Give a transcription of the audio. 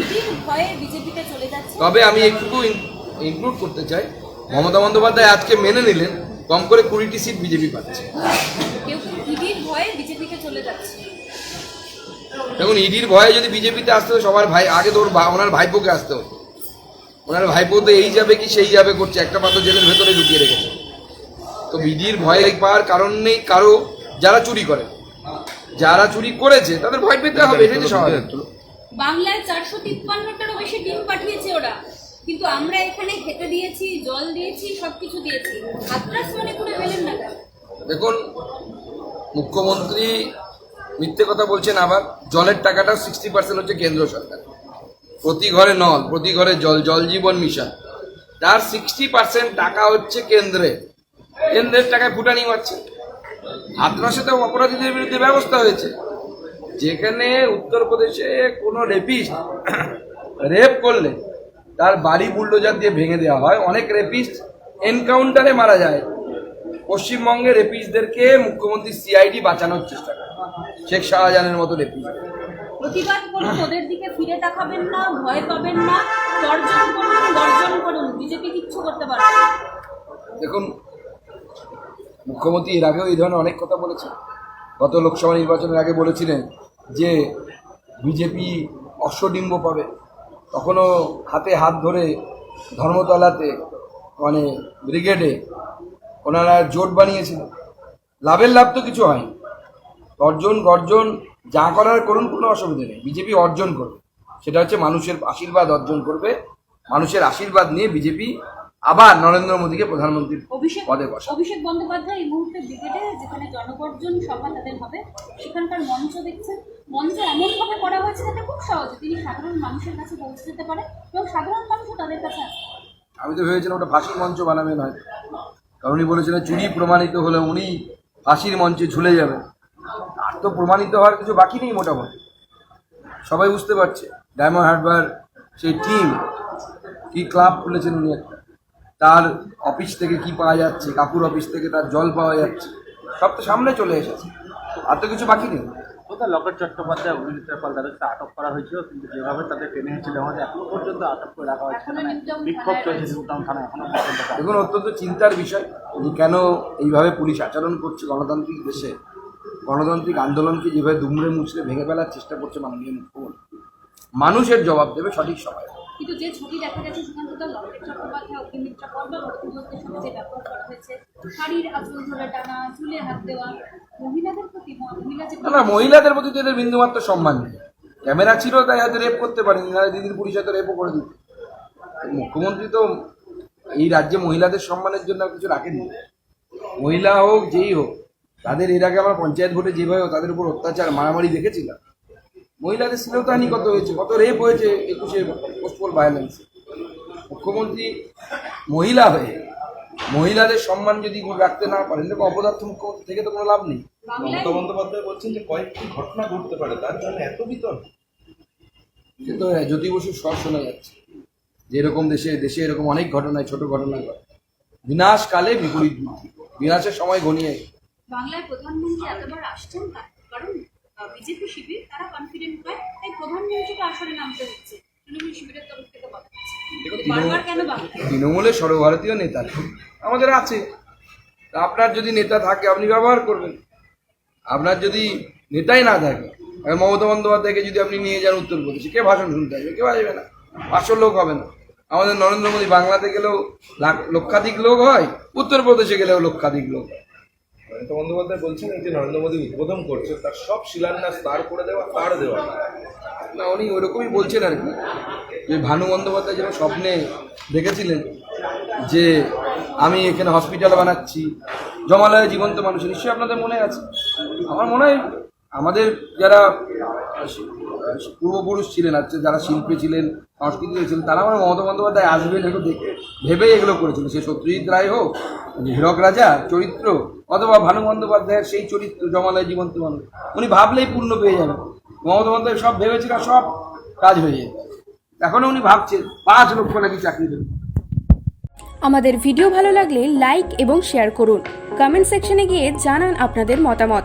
ইডির ভয়ে বিজেপিতে চলে যাচ্ছে। তবে আমি একটু ইনক্লুড করতে চাই। মমতা বন্দ্যোপাধ্যায় আজকে মেনে নিলেন কম করে কুড়িটি সিট বিজেপি পাচ্ছে। কেউ কেউ ইডির ভয়ে বিজেপিতে চলে যাচ্ছে। দেখুন ইডির ভয়ে যদি বিজেপিতে আসতে হতো সবার ভাই আগে তো ওর ওনার ভাইপোকে আসতে হতো ওনার ভাইপো তো এই যাবে কি সেই যাবে করছে একটা পাত্র জেলের ভেতরে ঢুকিয়ে রেখেছে। তো ইডির ভয় পাওয়ার কারণ নেই কারও যারা চুরি করে। যারা চুরি করেছে তাদের ভয় পেতে হবে এটাই তো স্বাভাবিক। বাংলায় চারশো তিপ্পান্নটারও বেশি ডিম পাঠিয়েছে ওরা। কিন্তু আমরা এখানে খেতে দিয়েছি, জল দিয়েছি সব কিছু দিয়েছি। হাতরাস মনে করে পেলেন না দেখুন, মুখ্যমন্ত্রী মিথ্যে কথা বলছেন আবার, জলের টাকাটা সিক্সটি পার্সেন্ট হচ্ছে কেন্দ্র সরকার। প্রতি ঘরে নল, প্রতি ঘরে জল জল জীবন মিশন। তার সিক্সটি পার্সেন্ট টাকা হচ্ছে কেন্দ্রে। কেন্দ্রের টাকায় ফুটানি মারছে হাতরাসে তো অপরাধীদের বিরুদ্ধে ব্যবস্থা হয়েছে। যেখানে উত্তরপ্রদেশে কোনো রেপিস্ট রেপ করলে তার বাড়ি বুল্ডোজার দিয়ে ভেঙে দেওয়া হয়। অনেক রেপিস্ট এনকাউন্টারে মারা যায়। পশ্চিমবঙ্গে রেপিস্টদেরকে মুখ্যমন্ত্রী সিআইডি বাঁচানোর চেষ্টা করে। শেখ শাহজাহানের মতো রেপিস্ট প্রতিবাদ করুন ওদের দিকে ফিরে তাকাবেন না ভয় পাবেন না। তর্জন করুন গর্জন করুন বিজেপি কিচ্ছু করতে পারবে দেখুন মুখ্যমন্ত্রী এর আগেও এই ধরনের অনেক কথা বলেছেন। গত লোকসভা নির্বাচনের আগে বলেছিলেন যে বিজেপি অশ্বডিম্ব পাবে। তখনও হাতে হাত ধরে ধর্মতলাতে মানে ব্রিগেডে ওনারা জোট বানিয়েছিলেন। লাভের লাভ তো কিছু হয়নি। অর্জন গর্জন যা করার করুন, কোনো অসুবিধা নেই। বিজেপি অর্জন করবে। সেটা হচ্ছে মানুষের আশীর্বাদ অর্জন করবে। মানুষের আশীর্বাদ নিয়ে বিজেপি আবার নরেন্দ্র মোদীকে প্রধানমন্ত্রীর অভিষেক পদে বসা অভিষেক বন্দ্যোপাধ্যায় এই মুহূর্তে ব্রিগেডে যেখানে জনগর্জন সভা তাদের হবে সেখানকার মঞ্চ দেখছেন। মঞ্চ এমনভাবে করা হয়েছে যাতে খুব সহজে তিনি সাধারণ মানুষের কাছে পৌঁছে যেতে পারে এবং সাধারণ মানুষও তাদের কাছে আমি তো ভেবেছিলাম ওটা ফাঁসির মঞ্চ বানাবেন হয় কারণ উনি বলেছিলেন চুরি প্রমাণিত হলে উনি ফাঁসির মঞ্চে ঝুলে যাবেন। আর তো প্রমাণিত হওয়ার কিছু বাকি নেই মোটামুটি। সবাই বুঝতে পারছে। ডায়মন্ড হারবার সেই টিম কি ক্লাব খুলেছেন উনি একটা। তার অফিস থেকে কি পাওয়া যাচ্ছে কাকুর অফিস থেকে তার জল পাওয়া যাচ্ছে সব তো সামনে চলে এসেছে। আর তো কিছু বাকি নেই। কোথাও লকেট চট্টোপাধ্যায় অগ্নিমিত্রা পাল তাদেরকে আটক করা হয়েছিল কিন্তু যেভাবে তাদের টেনে হয়েছিল আমাদের এখনও পর্যন্ত আটক করে রাখা হয়েছে। এখনও বিক্ষোভ চলছে নিউটাউন থানায় এখনও পর্যন্ত দেখুন অত্যন্ত চিন্তার বিষয় যে কেন এইভাবে পুলিশ আচরণ করছে গণতান্ত্রিক দেশে। গণতান্ত্রিক আন্দোলনকে যেভাবে দুমড়ে মুচড়ে ভেঙে ফেলার চেষ্টা করছে মাননীয় মুখ্যমন্ত্রী। মানুষের জবাব দেবে সঠিক সময়। কিন্তু যে ছবি দেখা গেছে সেখান থেকে লকেট চট্টোপাধ্যায় অগ্নিমিত্রা পল বা ভদ্রলোকদের সঙ্গে যে ব্যবহার করা হয়েছে, শাড়ির আঁচল ধরে টানা, চুলে হাত দেওয়া, মহিলাদের প্রতি মহিলা যে না মহিলাদের প্রতি তো এদের বিন্দুমাত্র সম্মান নেই। ক্যামেরা ছিল, তাই হয়তো রেপ করতে পারেনি, না, দিদির পুলিশ হয়তো রেপও করে দিত। মুখ্যমন্ত্রী তো এই রাজ্যে মহিলাদের সম্মানের জন্য কিছু রাখেনি মহিলা হোক, যেই হোক, তাদের এর আগে আমরা পঞ্চায়েত ভোটে যেভাবে তাদের উপর অত্যাচার, মারামারি দেখেছিলাম। মহিলাদের শ্লীলতাহানি কত হয়েছে? কত রেপ হয়েছে? একুশে পোস্টপোল ভায়োলেন্স মুখ্যমন্ত্রী মহিলা হয়ে মহিলাদের সম্মান যদি রাখতে না পারেন দেখো অপদার্থ মুখ্যমন্ত্রী থেকে তো কোনো লাভ নেই। মমতা বন্দ্যোপাধ্যায় বলছেন যে কয়েকটি ঘটনা ঘটতে পারে তার জন্য এত বিতর্ক। কিন্তু হ্যাঁ, জ্যোতি বসুর স্বর শোনা যাচ্ছে। যে এরকম দেশে দেশে এরকম অনেক ঘটনায় ছোট ঘটনায় ঘটে। বিনাশকালে বিপরীত বিনাশের সময় ঘনিয়ে বাংলায় প্রধানমন্ত্রী এতবার আসছেন কারণ বিজেপি শিবির তারা কনফিডেন্ট হয় তাই প্রধানমন্ত্রীকে আসরে নামতে হচ্ছে। তৃণমূল শিবিরের তরফ থেকে বলা হচ্ছে। বারবার কেন বাংলা তৃণমূলের সর্বভারতীয় নেতা আমাদের আছে। আপনার যদি নেতা থাকে আপনি ব্যবহার করবেন। আপনার যদি নেতাই না থাকে মমতা বন্দ্যোপাধ্যায়কে যদি আপনি নিয়ে যান উত্তরপ্রদেশে কে ভাষণ শুনতে আসবে? কেউ আসবে না? পাঁচশো লোক হবে না। আমাদের নরেন্দ্র মোদী বাংলাতে গেলেও লক্ষাধিক লোক হয় উত্তরপ্রদেশে গেলেও লক্ষাধিক লোক হয়। মমতা বন্দ্যোপাধ্যায় বলছেন এই যে নরেন্দ্র মোদী উদ্বোধন করছে, তার সব শিলান্যাস তার করে দেওয়া, তার দেওয়া। না, উনি ওরকমই বলছেন আর কি। যে ভানু বন্দ্যোপাধ্যায় যেন স্বপ্নে দেখেছিলেন যে আমি এখানে হসপিটাল বানাচ্ছি, জমালয়ে জীবন্ত মানুষ, নিশ্চয়ই আপনাদের মনে আছে? আমার মনে হয় আমাদের যারা পূর্বপুরুষ ছিলেন আছে যারা শিল্পী ছিলেন সংস্কৃতিতে ছিলেন, তারা আমার মমতা বন্দ্যোপাধ্যায় আসবেন এগুলো দেখে, ভেবেই এগুলো করেছিল সে সত্যজিৎ রায় হোক, হীরক রাজা, চরিত্র, অথবা ভানু বন্দ্যোপাধ্যায়ের সেই চরিত্র, জমালয় জীবন্ত উনি ভাবলেই পূর্ণ পেয়ে যাবেন। মমতা বন্দ্যোপাধ্যায় সব ভেবেছিল, সব কাজ হয়ে যেত এখনও উনি ভাবছেন, পাঁচ লক্ষ নাকি চাকরি দেবেন। আমাদের ভিডিও ভালো লাগলে লাইক এবং শেয়ার করুন। কমেন্ট সেকশনে গিয়ে জানান আপনাদের মতামত।